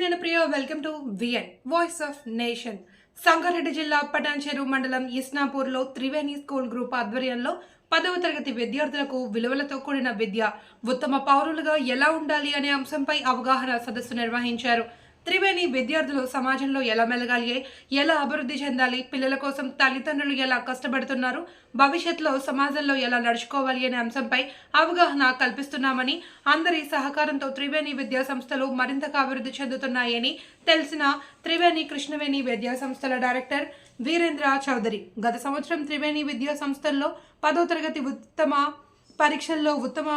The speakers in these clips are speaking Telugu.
నేను Priya welcome to VN voice of nation Sangareddy జిల్లా పటాన్చెరు మండలం ఇస్నాపూర్లో త్రివేణి స్కూల్ గ్రూప్ ఆధ్వర్యంలో పదవ తరగతి విద్యార్థులకు విలువలతో కూడిన విద్య ఉత్తమ పౌరులుగా ఎలా ఉండాలి అనే అంశంపై అవగాహన సదస్సు నిర్వహించారు. త్రివేణి విద్యార్థులు సమాజంలో ఎలా మెలగాలి ఎలా అభివృద్ధి చెందాలి పిల్లల కోసం తల్లిదండ్రులు ఎలా కష్టపడుతున్నారు భవిష్యత్తులో సమాజంలో ఎలా నడుచుకోవాలి అనే అంశంపై అవగాహన కల్పిస్తున్నామని అందరి సహకారంతో త్రివేణి విద్యా సంస్థలు మరింతగా అభివృద్ధి చెందుతున్నాయని తెలిసిన త్రివేణి కృష్ణవేణి విద్యా సంస్థల డైరెక్టర్ వీరేంద్ర చౌదరి. గత సంవత్సరం త్రివేణి విద్యా సంస్థల్లో పదో తరగతి ఉత్తమ పరీక్షల్లో ఉత్తమ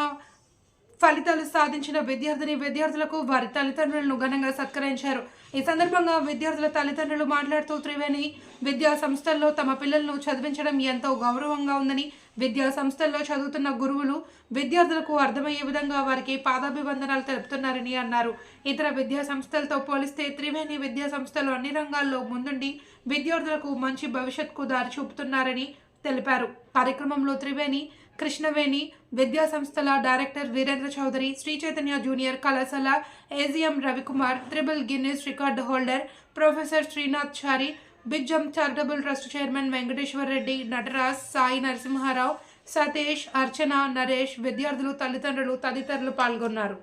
ఫలితాలు సాధించిన విద్యార్థిని విద్యార్థులకు వారి తల్లిదండ్రులను ఘనంగా సత్కరించారు. ఈ సందర్భంగా విద్యార్థుల తల్లిదండ్రులు మాట్లాడుతూ త్రివేణి విద్యా సంస్థల్లో తమ పిల్లలను చదివించడం ఎంతో గౌరవంగా ఉందని విద్యా సంస్థల్లో చదువుతున్న గురువులు విద్యార్థులకు అర్థమయ్యే విధంగా వారికి పాదాభివందనాలు తెలుపుతున్నారని అన్నారు. ఇతర విద్యా సంస్థలతో పోలిస్తే త్రివేణి విద్యా సంస్థలు అన్ని రంగాల్లో ముందుండి విద్యార్థులకు మంచి భవిష్యత్తుకు దారి చూపుతున్నారని తెలిపారు. కార్యక్రమంలో త్రివేణి కృష్ణవేణి విద్యా సంస్థల డైరెక్టర్ వీరేంద్ర చౌదరి శ్రీ చైతన్య జూనియర్ కళాశాల AGM Ravikumar triple Guinness record holder professor Srinath Chari Bijjam charitable trust chairman Venkateshwar Reddy Nataraj Sai Narasimharao Satish Archana Naresh విద్యార్థులు తల్లిదండ్రులు తదితరులు పాల్గొన్నారు.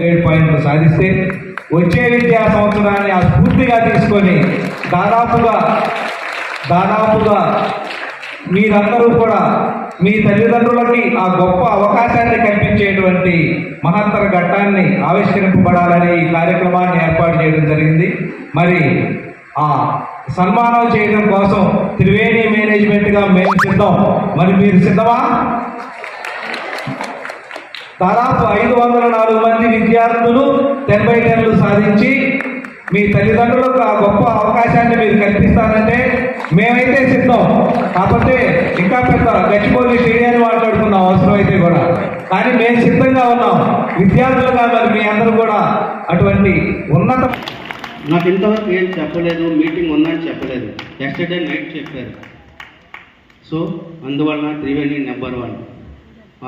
గ్రేడ్ పాయింట్లు సాధిస్తే వచ్చే విద్యా సంవత్సరాన్ని ఆ స్ఫూర్తిగా తీసుకొని దాదాపుగా దాదాపుగా మీరందరూ కూడా మీ తల్లిదండ్రులకి ఆ గొప్ప అవకాశాన్ని కల్పించేటువంటి మహత్తర ఘట్టాన్ని ఆవిష్కరింపబడాలని ఈ కార్యక్రమాన్ని ఏర్పాటు చేయడం జరిగింది. మరి ఆ సన్మానం చేయడం కోసం త్రివేణి మేనేజ్మెంట్గా మేము సిద్ధం. మరి మీరు సిద్ధమా? దాదాపు ఐదు వందల నాలుగు మంది విద్యార్థులు డెబ్బై టెన్లు సాధించి మీ తల్లిదండ్రులకు ఆ గొప్ప అవకాశాన్ని మీరు కల్పిస్తారంటే మేమైతే సిద్ధం. కాకపోతే ఇంకా పెద్ద గచ్చిపోలి బిర్యానీ మాట్లాడుకున్నాం అవసరమైతే కూడా. కానీ మేము సిద్ధంగా ఉన్నాం. విద్యార్థులుగా మరి మీ అందరూ కూడా అటువంటి ఉన్నత నాకు ఇంతవరకు ఏం చెప్పలేదు. మీటింగ్ ఉందని చెప్పలేదు. ఎస్టర్డే నైట్ చెప్పారు. సో అందువలన త్రివేణి నెంబర్ వన్.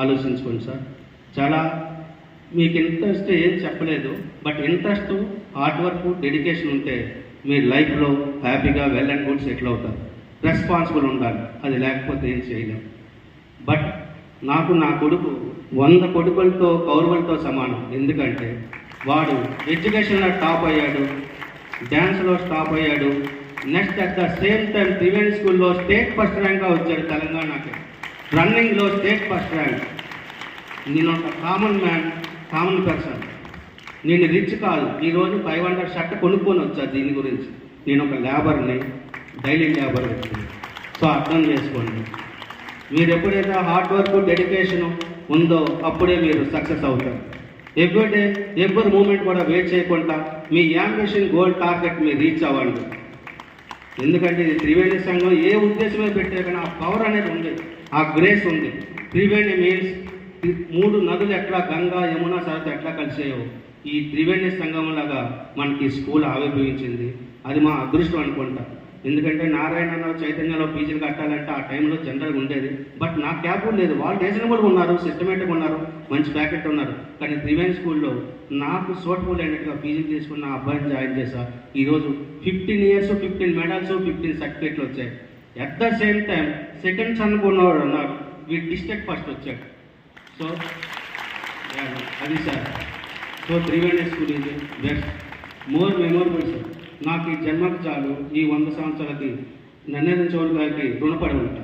ఆలోచించుకోండి సార్. చాలా మీకు ఇంట్రెస్ట్ ఏం చెప్పలేదు but interest hard work dedication ఉంటే మీ లైఫ్లో హ్యాపీగా వెల్ అండ్ గుడ్ సెటిల్ అవుతారు. రెస్పాన్సిబుల్ ఉండాలి అది లేకపోతే ఏం చేయలేం. బట్ నాకు నా కొడుకు వంద కొడుకులతో కౌరవులతో సమానం. ఎందుకంటే వాడు ఎడ్యుకేషన్లో టాప్ అయ్యాడు డ్యాన్స్లో టాప్ అయ్యాడు next at the same time Triveni స్కూల్లో స్టేట్ ఫస్ట్ ర్యాంక్గా వచ్చాడు తెలంగాణకి. రన్నింగ్లో స్టేట్ ఫస్ట్ ర్యాంక్ నేను ఒక కామన్ మ్యాన్ కామన్ పర్సన్ నేను రిచ్ కాదు. ఈరోజు ఫైవ్ హండ్రెడ్ షర్ట్ కొనుక్కొని వచ్చా దీని గురించి. నేను ఒక లేబర్ని డైలీ లేబర్ సో అర్థం చేసుకోండి. మీరు ఎప్పుడైతే హార్డ్ వర్క్ డెడికేషన్ ఉందో అప్పుడే మీరు సక్సెస్ అవుతారు. ఎవ్రీ డే ఎవ్రీ మూమెంట్ కూడా వెయిట్ చేయకుండా మీ యాంబిషన్ గోల్ టార్గెట్ మీరు రీచ్ అవ్వండి. ఎందుకంటే ఇది త్రివేణి సంఘం ఏ ఉద్దేశమే పెట్టే కానీ ఆ పవర్ అనేది ఉంది. ఆ గ్రేస్ ఉంది. త్రివేణి మీన్స్ మూడు నదులు ఎట్లా గంగా యమున సరస్సు ఎట్లా కలిసాయో ఈ త్రివేణి సంఘం లాగా మనకి స్కూల్ ఆవిర్భవించింది. అది మా అదృష్టం అనుకుంటా. ఎందుకంటే నారాయణ చైతన్యలో పీజీలు కట్టాలంటే ఆ టైంలో జనరల్గా ఉండేది. బట్ నా క్యాబ్ లేదు. వాళ్ళు రీజనబుల్గా ఉన్నారు సిస్టమేటిక్ ఉన్నారు మంచి ప్యాకెట్ ఉన్నారు. కానీ త్రివేణి స్కూల్లో నాకు సూటబుల్ అయినట్టుగా పీజీ తీసుకున్న అబ్బాయిని జాయిన్ చేశా. ఈరోజు fifteen years fifteen medals fifteen సర్టిఫికేట్లు వచ్చాయి. At the same time second son కొన్నవాడు ఉన్నారు వీడు డిస్ట్రిక్ట్ ఫస్ట్ వచ్చాడు. సో అది సార్ సో త్రివేణి స్కూల్ ఇది బెస్ట్ మోర్ మెమొరబుల్ సార్ నాకు ఈ జన్మకు చాలు ఈ వంద సంవత్సరాలకి నన్నే చౌరి గారికి రుణపడి ఉంటాను